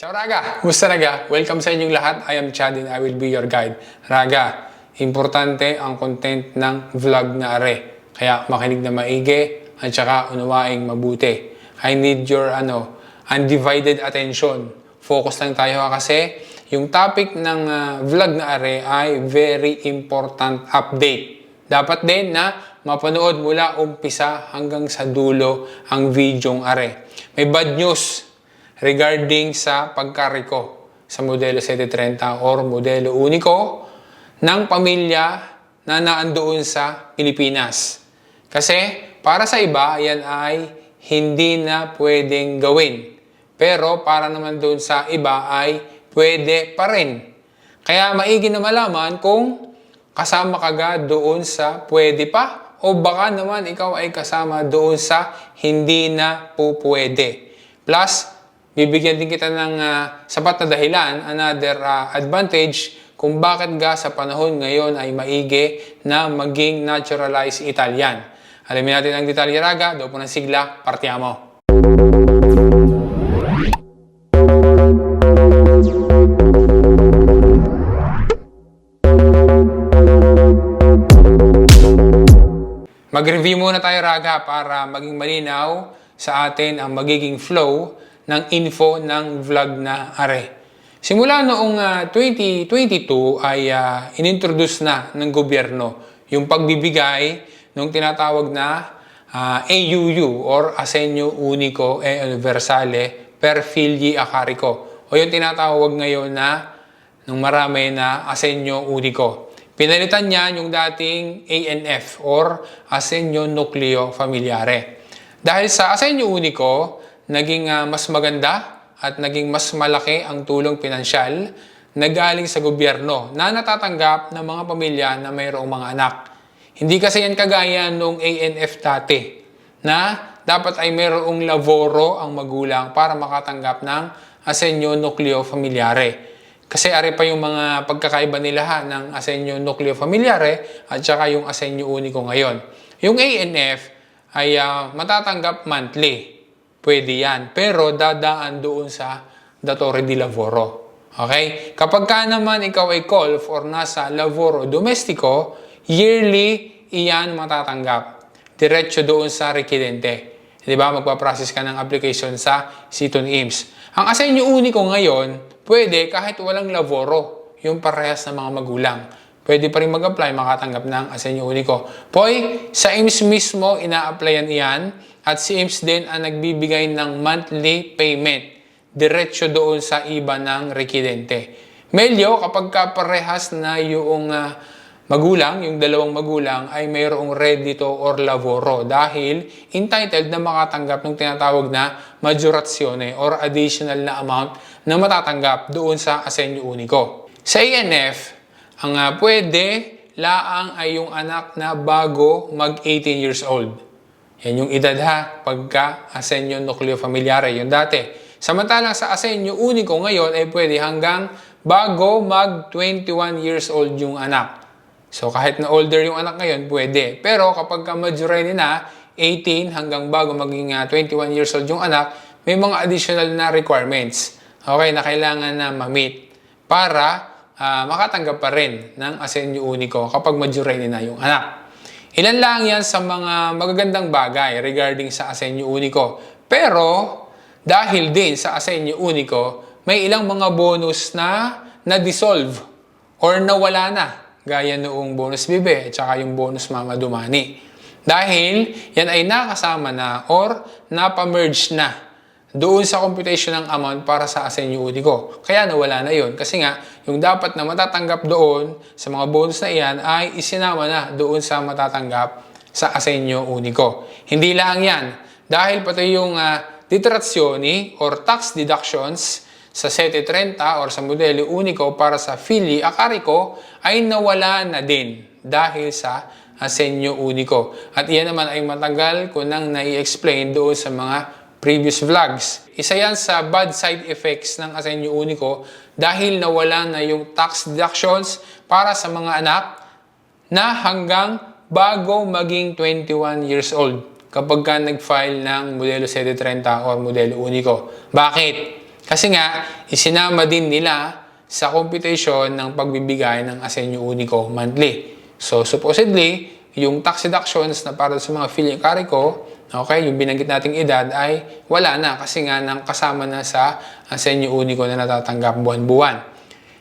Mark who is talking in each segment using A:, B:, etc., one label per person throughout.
A: Ciao Raga! Kumusta Raga? Welcome sa inyong lahat. I am Chad and I will be your guide. Raga, importante ang content ng vlog na are. Kaya makinig na maigi at saka unawaing mabuti. I need your ano, undivided attention. Focus lang tayo ha, kasi yung topic ng ah, vlog na are ay very important update. Dapat din na mapanood mula umpisa hanggang sa dulo ang videong are. May bad news regarding sa pagkariko sa modelo 730 or modelo uniko ng pamilya na naandoon sa Pilipinas. Kasi para sa iba, yan ay hindi na pwedeng gawin. Pero para naman doon sa iba ay pwede pa rin. Kaya maigi na malaman kung kasama ka ga doon sa pwede pa o baka naman ikaw ay kasama doon sa hindi na po pwede. Plus, bibigyan din kita ng ah, sapat na dahilan, another ah, advantage kung bakit ga sa panahon ngayon ay maigi na maging naturalized Italian. Alamin natin ang detalye raga, doon po ng sigla, partiamo. Mag-review muna tayo raga para maging malinaw sa atin ang magiging flow ng info ng vlog na are. Simula noong ah, 2022 ay ah, inintroduce na ng gobyerno yung pagbibigay ng tinatawag na ah, AUU or Asenyo Unico e Universale per Figli a Carico o yung tinatawag ngayon na ng marami na Asenyo Unico. Pinalitan niya yung dating ANF or Asenyo Nucleo Familiare. Dahil sa Asenyo Unico, naging ah, mas maganda at naging mas malaki ang tulong pinansyal na galing sa gobyerno na natatanggap ng mga pamilya na mayroong mga anak. Hindi kasi yan kagaya nung ANF dati na dapat ay mayroong laboro ang magulang para makatanggap ng Asenyo Nucleo Familiare. Kasi ari pa yung mga pagkakaiba nila ha, ng Asenyo Nucleo Familiare at saka yung Asenyo Unico ngayon. Yung ANF ay ah, matatanggap monthly. Pwede yan. Pero dadaan doon sa Datore di Lavoro. Okay? Kapag ka naman ikaw ay COLF or nasa Lavoro Domestico, yearly iyan matatanggap. Diretso doon sa requirente. Di ba? Magpa-process ka ng application sa Siton IMS. Ang Asenyo Unico ngayon, pwede kahit walang Lavoro, yung parehas ng mga magulang. Pwede pa rin mag-apply, makatanggap ng Asenyo Unico. Poy, sa IMS mismo, ina-applyan iyan at si IMS din ang nagbibigay ng monthly payment diretso doon sa iba ng requirente. Melyo, kapag ka parehas na yung ah, magulang, yung dalawang magulang, ay mayroong reddito or lavoro dahil entitled na makatanggap ng tinatawag na maggiorazione or additional na amount na matatanggap doon sa Asenyo Unico. Sa ANF, ang ah, pwede laang ay yung anak na bago mag 18 years old. Yan yung edad ha, pagka Asenyo Nucleo Familiare, yung dati. Samantalang sa Asenyo Unico ngayon ay pwede hanggang bago mag 21 years old yung anak. So kahit na older yung anak ngayon, pwede. Pero kapag ka majority na, 18 hanggang bago maging ah, 21 years old yung anak, may mga additional na requirements. Okay, na kailangan na ma-meet para ah, makatanggap pa rin ng Asenyo Unico kapag majority na yung anak. Ilan lang yan sa mga magagandang bagay regarding sa Asenyo Unico. Pero dahil din sa Asenyo Unico, may ilang mga bonus na na-dissolve or nawala na. Gaya noong bonus bibe at saka yung bonus mama dumani. Dahil yan ay nakasama na or napamerge na doon sa computation ng amount para sa Asenyo Unico. Kaya nawala na yon Kasi nga, yung dapat na matatanggap doon sa mga bonus na iyan ay isinama na doon sa matatanggap sa Asenyo Unico. Hindi lang yan. Dahil pati yung uh, detrazioni or tax deductions sa 730 or sa modelo Unico para sa Fili a Carico ay nawala na din dahil sa Asenyo Unico. At iyan naman ay matagal ko nang nai-explain doon sa mga previous vlogs. Isa yan sa bad side effects ng Asenyo Unico dahil nawala na yung tax deductions para sa mga anak na hanggang bago maging 21 years old kapag ka nag-file ng modelo 730 or modelo Unico. Bakit? Kasi nga, isinama din nila sa computation ng pagbibigay ng asenyo uniko monthly. So, supposedly, yung tax deductions na para sa mga filia carico, okay, yung binanggit nating edad ay wala na kasi nga nang kasama na sa asenyo uniko na natatanggap buwan-buwan.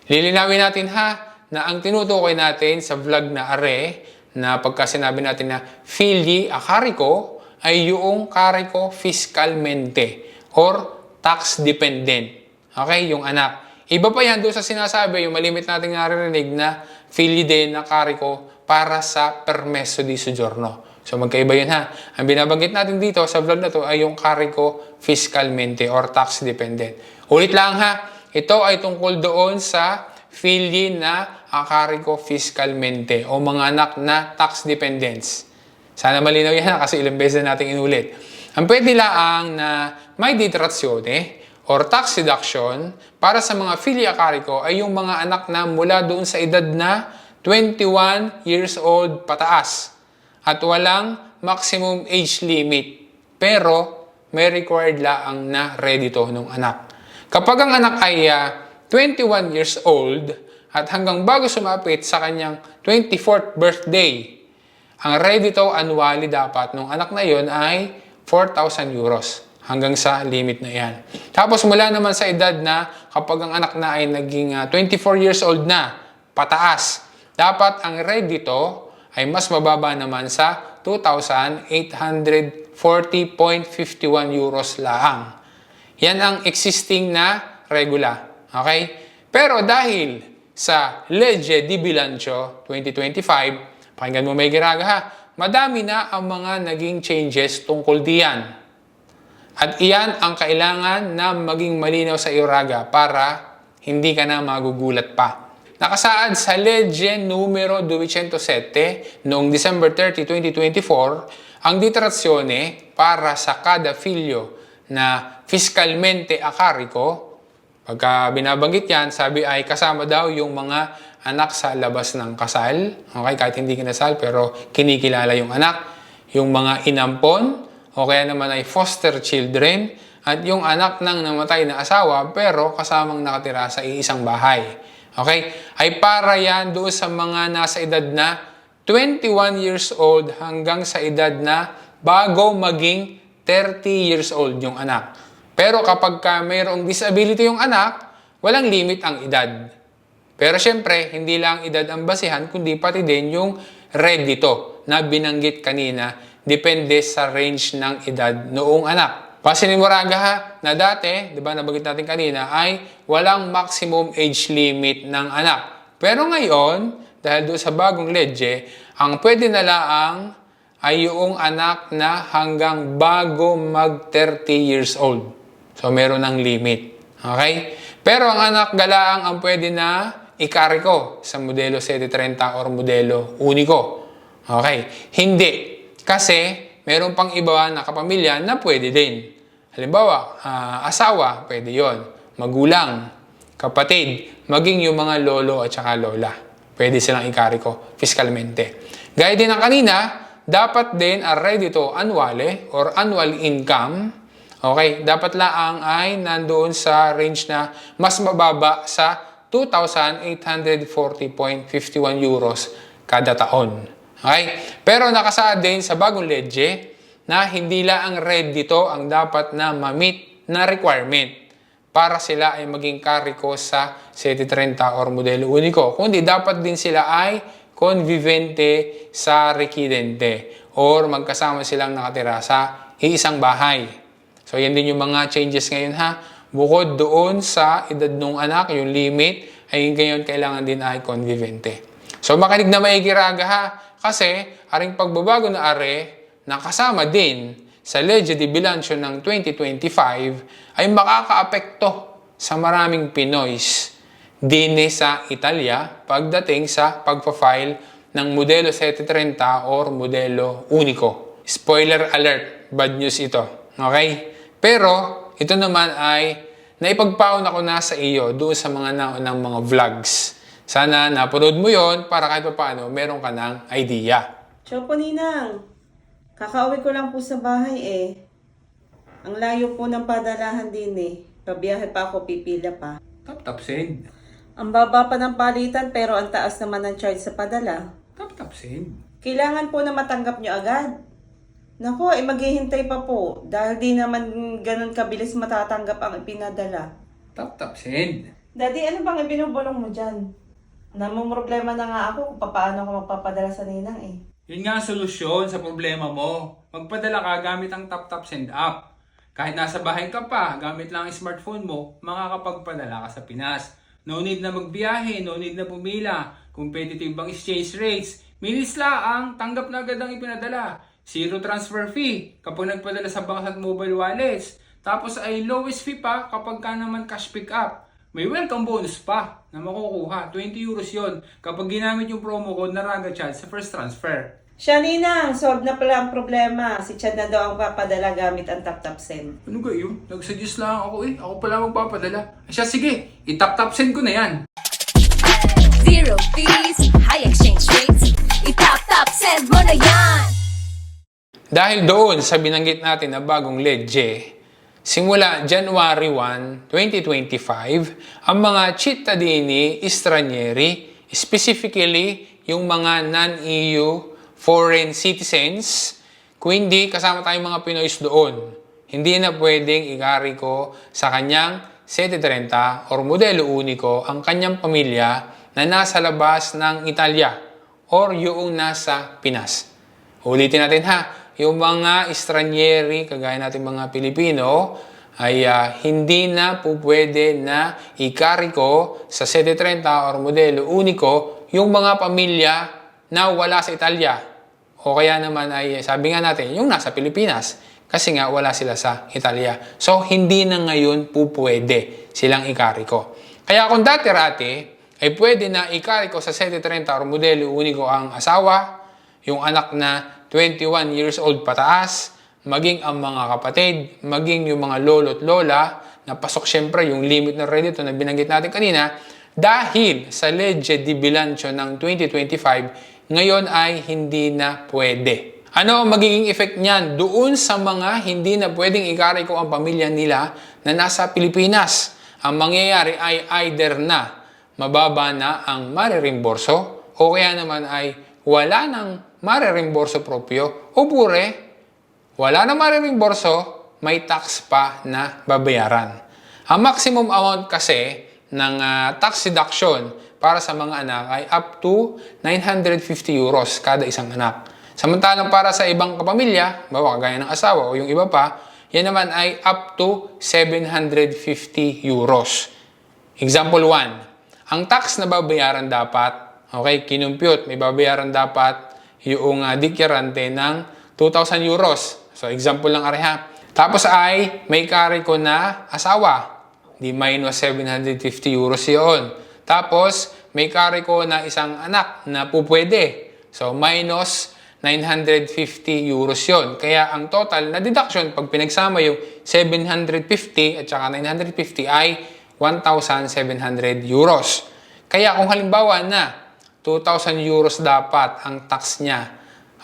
A: Lilinawin natin ha na ang tinutukoy natin sa vlog na are na pagka sinabi natin na filii a carico ay yung carico fiscalmente or tax dependent. Okay, yung anak. Iba pa yan doon sa sinasabi, yung malimit nating naririnig na filii din na carico para sa permesso di soggiorno. So magkaiba yun ha. Ang binabanggit natin dito sa vlog na to ay yung carico fiscalmente or tax dependent. Ulit lang ha, ito ay tungkol doon sa filii na carico fiscalmente o mga anak na tax dependents. Sana malinaw yan ha, kasi ilang beses na natin inulit. Ang pwede laang na may detrazione or tax deduction para sa mga filia carico ay yung mga anak na mula doon sa edad na 21 years old pataas at walang maximum age limit. Pero may required laang na redito ng anak. Kapag ang anak ay ah, 21 years old at hanggang bago sumapit sa kanyang 24th birthday, ang redito annually dapat ng anak na yon ay 4,000 euros hanggang sa limit na yan. Tapos mula naman sa edad na kapag ang anak na ay naging ah, 24 years old na, pataas, dapat ang redito ay mas mababa naman sa 2,840.51 euros laang. Yan ang existing na regula. Okay? Pero dahil sa Legge di Bilancio 2025, pakinggan mo may giraga ha, madami na ang mga naging changes tungkol diyan. At iyan ang kailangan na maging malinaw sa iyo raga para hindi ka na magugulat pa. Nakasaad sa Legge numero 207 noong December 30, 2024, ang detrazione para sa kada filio na fiscalmente a carico, pagka binabanggit yan, sabi ay kasama daw yung mga anak sa labas ng kasal. Okay, kahit hindi kinasal pero kinikilala yung anak. Yung mga inampon, o kaya naman ay foster children, at yung anak ng namatay na asawa pero kasamang nakatira sa iisang bahay. Okay? Ay para yan doon sa mga nasa edad na 21 years old hanggang sa edad na bago maging 30 years old yung anak. Pero kapag ka mayroong disability yung anak, walang limit ang edad. Pero syempre, hindi lang edad ang basihan, kundi pati din yung red dito na binanggit kanina, depende sa range ng edad noong anak. Pasinin mo raga ha, na dati, di ba nabanggit natin kanina, ay walang maximum age limit ng anak. Pero ngayon, dahil doon sa bagong legge, ang pwede na laang ay yung anak na hanggang bago mag 30 years old. So, meron ng limit. Okay? Pero ang anak galaang ang pwede na ikariko sa modelo 730 or modelo uniko. Okay? Hindi. Kasi, meron pang iba na kapamilya na pwede din. Halimbawa, ah, asawa, pwede yon Magulang, kapatid, maging yung mga lolo at saka lola. Pwede silang ikariko fiskalmente. Gaya din ng kanina, dapat din ang redito annuale or annual income, okay, dapat laang ay nandoon sa range na mas mababa sa 2,840.51 euros kada taon. Okay? Pero nakasaad din sa bagong legge na hindi lang ang red dito ang dapat na ma-meet na requirement para sila ay maging kariko sa 730 or modelo unico. Kundi dapat din sila ay convivente sa requidente or magkasama silang nakatira sa iisang bahay. So yan din yung mga changes ngayon ha. Bukod doon sa edad ng anak, yung limit, ay ngayon kailangan din ay convivente. So makinig na maigiraga ha. Kasi aring pagbabago na are, nakasama din sa Legge di Bilancio ng 2025 ay makakaapekto sa maraming Pinoys dine sa Italia pagdating sa pagpa-file ng modelo 730 or modelo unico. Spoiler alert, bad news ito. Okay? Pero ito naman ay naipagpaon ako na sa iyo doon sa mga naunang mga vlogs. Sana napanood mo yon para kahit pa paano meron ka ng idea.
B: Chopo Ninang, kakauwi ko lang po sa bahay eh. Ang layo po ng padalahan din eh. Pabiyahe pa ako, pipila pa.
A: Tap tap send.
B: Ang baba pa ng palitan pero ang taas naman ng charge sa padala.
A: Tap tap send.
B: Kailangan po na matanggap nyo agad. Nako, eh maghihintay pa po dahil di naman ganun kabilis matatanggap ang ipinadala.
A: Tap tap send.
B: Daddy, ano bang ibinubulong mo dyan? Namumroblema na nga ako kung paano ako magpapadala sa ninang eh.
A: Yun nga ang solusyon sa problema mo. Magpadala ka gamit ang Tap Tap Send app. Kahit nasa bahay ka pa, gamit lang ang smartphone mo, makakapagpadala ka sa Pinas. No need na magbiyahe, no need na pumila. Competitive bang exchange rates. Minis lang, tanggap na agad ang ipinadala. Zero transfer fee kapag nagpadala sa banks at mobile wallets. Tapos ay lowest fee pa kapag ka naman cash pick up. May welcome bonus pa na makukuha. 20 euros yon kapag ginamit yung promo code na Raga Chat sa first transfer.
B: Siya ninang, solve na pala ang problema. Si Chad na daw ang papadala gamit ang tap-tap send.
A: Ano kayo? Nag-suggest lang ako eh. Ako pala magpapadala. Ay siya, sige. Itap-tap send ko na yan.
C: Zero fees, high exchange rates. Itap-tap, send mo na yan!
A: Dahil doon sa binanggit natin na bagong legye, simula January 1, 2025, ang mga cittadini stranieri, specifically yung mga non-EU foreign citizens, kung hindi kasama tayong mga Pinoys doon, hindi na pwedeng ikariko sa kanyang 730 or modelo unico ang kanyang pamilya na nasa labas ng Italia or yung nasa Pinas. Ulitin natin ha, yung mga estranyeri, kagaya natin mga Pilipino, ay ah, hindi na po pwede na ikariko sa 730 or modelo unico yung mga pamilya na wala sa Italia. O kaya naman ay sabi nga natin, yung nasa Pilipinas. Kasi nga wala sila sa Italia. So hindi na ngayon po pwede silang ikariko. Kaya kung dati-rati, ay pwede na ikariko sa 730 or modelo unico ang asawa, yung anak na 21 years old pataas, maging ang mga kapatid, maging yung mga lolo at lola, na pasok syempre yung limit ng redito na binanggit natin kanina, dahil sa Legge di Bilancio ng 2025, ngayon ay hindi na pwede. Ano ang magiging effect niyan doon sa mga hindi na pwedeng ikariko ang pamilya nila na nasa Pilipinas? Ang mangyayari ay either na mababa na ang maririmborso o kaya naman ay wala nang maririmborso propyo o pure, wala nang maririmborso, may tax pa na babayaran. Ang maximum amount kasi ng ah, tax deduction para sa mga anak ay up to 950 euros kada isang anak. Samantalang para sa ibang kapamilya, bawa kagaya ng asawa o yung iba pa, yan naman ay up to 750 euros. Example 1. Ang tax na babayaran dapat, okay, kinumpute, may babayaran dapat yung uh, dikyarante ng 2,000 euros. So, example lang areha. Tapos ay may carry ko na asawa. Di minus 750 euros yun. Tapos, may carry ko na isang anak na pupwede. So, minus 950 euros yon. Kaya ang total na deduction pag pinagsama yung 750 at saka 950 ay 1,700 euros. Kaya kung halimbawa na 2,000 euros dapat ang tax niya,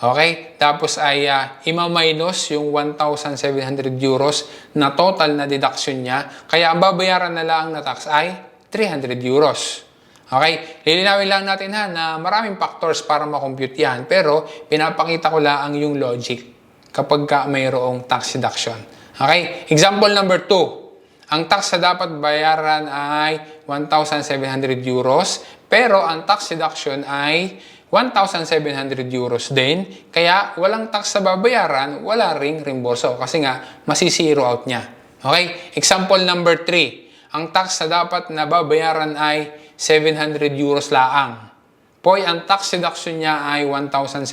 A: okay? Tapos ay uh, ima-minus yung 1,700 euros na total na deduction niya. Kaya ang babayaran na lang na tax ay 300 euros. Okay? Lilinawin lang natin ha na maraming factors para makompute yan. Pero pinapakita ko lang yung logic kapag ka mayroong tax deduction. Okay? Example number 2. Ang tax na dapat bayaran ay 1,700 euros. Pero ang tax deduction ay 1,700 euros din. Kaya walang tax na babayaran, wala ring reimburso. Kasi nga, masisiro out niya. Okay? Example number 3. Ang tax na dapat na babayaran ay 700 euros laang. Poy, ang tax deduction niya ay 1,700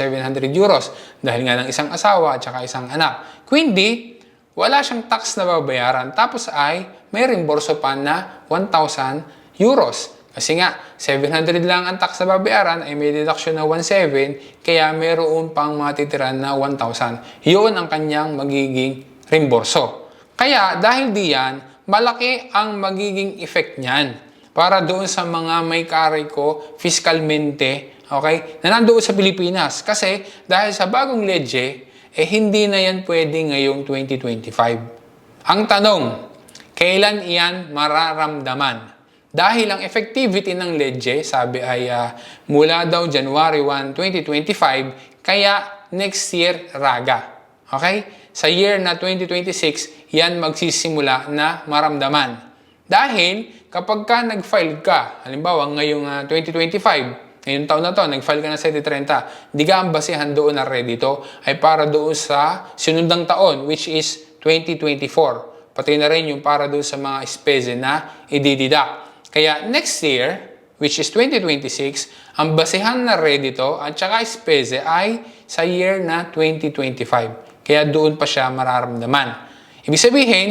A: euros dahil nga ng isang asawa at saka isang anak. Kundi, wala siyang tax na babayaran tapos ay may reimburso pa na 1,000 euros. Kasi nga, 700 lang ang tax na babayaran ay may deduction na 1,700 kaya mayroon pang matitiran na 1,000. Yun ang kanyang magiging reimburso. Kaya dahil diyan, malaki ang magiging effect niyan para doon sa mga may carry ko fiscalmente, okay, na nandoon sa Pilipinas. Kasi dahil sa bagong legye, eh hindi na yan pwede ngayong 2025. Ang tanong, Kailan iyan mararamdaman? Dahil ang effectivity ng LEDGE, sabi ay ah, mula daw January 1, 2025, kaya next year raga. Okay? Sa year na 2026, yan magsisimula na maramdaman. Dahil kapag ka nag-file ka, halimbawa ngayong ah, 2025, ngayong taon na to, nag-file ka na sa 30, di ka ang basihan doon na ready to, ay para doon sa sinundang taon, which is 2024. Pati na rin yung para doon sa mga spese na idididak. Kaya next year, which is 2026, ang basihan na ready to at saka spese ay sa year na 2025. Kaya doon pa siya mararamdaman. Ibig sabihin,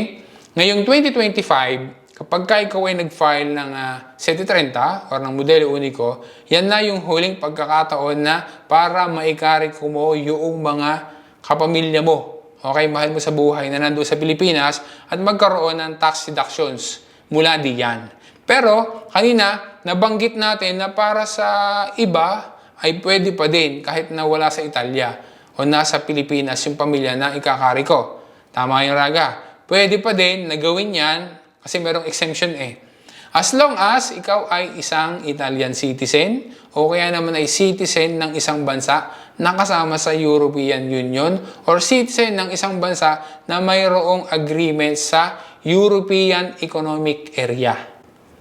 A: ngayong 2025, kapag ka ikaw ay nag-file ng uh, 730 or ng modelo uniko, yan na yung huling pagkakataon na para maikari ko mo yung mga kapamilya mo. Okay, mahal mo sa buhay na nandoon sa Pilipinas at magkaroon ng tax deductions mula diyan. Pero kanina, nabanggit natin na para sa iba ay pwede pa din kahit na wala sa Italia o nasa Pilipinas yung pamilya na ikakari ko. Tama yung raga. Pwede pa din na gawin yan kasi merong exemption eh. As long as ikaw ay isang Italian citizen o kaya naman ay citizen ng isang bansa na kasama sa European Union or citizen ng isang bansa na mayroong agreement sa European Economic Area.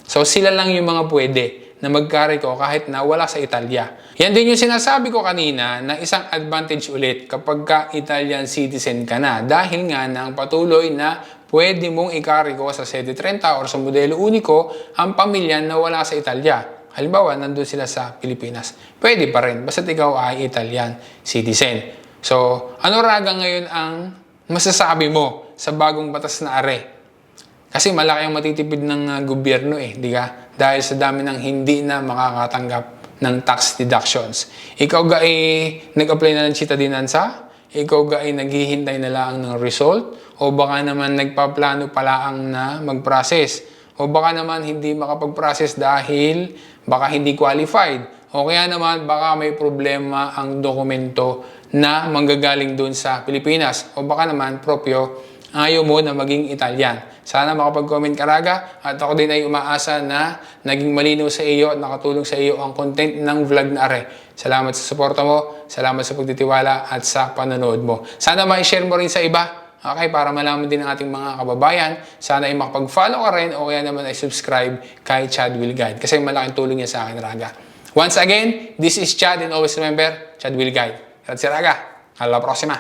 A: So sila lang yung mga pwede na magkari ko kahit na wala sa Italia. Yan din yung sinasabi ko kanina na isang advantage ulit kapag ka Italian citizen ka na dahil nga na patuloy na pwede mong ikari ko sa sede 30 or sa modelo uniko ang pamilya na wala sa Italia. Halimbawa, nandun sila sa Pilipinas. Pwede pa rin, basta ikaw ay Italian citizen. So, ano raga ngayon ang masasabi mo sa bagong batas na are? Kasi malaki ang matitipid ng uh, gobyerno eh, di ka? Dahil sa dami ng hindi na makakatanggap ng tax deductions. Ikaw ga eh, nag-apply na ng citadinansa? Ikaw ga ay naghihintay na lang ng result? O baka naman nagpaplano pala ang na mag-process? O baka naman hindi makapag-process dahil baka hindi qualified? O kaya naman baka may problema ang dokumento na manggagaling doon sa Pilipinas? O baka naman propyo ayaw mo na maging Italian. Sana makapag-comment ka raga at ako din ay umaasa na naging malinaw sa iyo at nakatulong sa iyo ang content ng vlog na are. Salamat sa suporta mo, salamat sa pagtitiwala at sa panonood mo. Sana ma-share mo rin sa iba Okay, para malaman din ng ating mga kababayan, sana ay makapag-follow ka rin o kaya naman ay subscribe kay Chad Will Guide. Kasi malaking tulong niya sa akin, Raga. Once again, this is Chad and always remember, Chad Will Guide. Grazie, Raga. Alla prossima!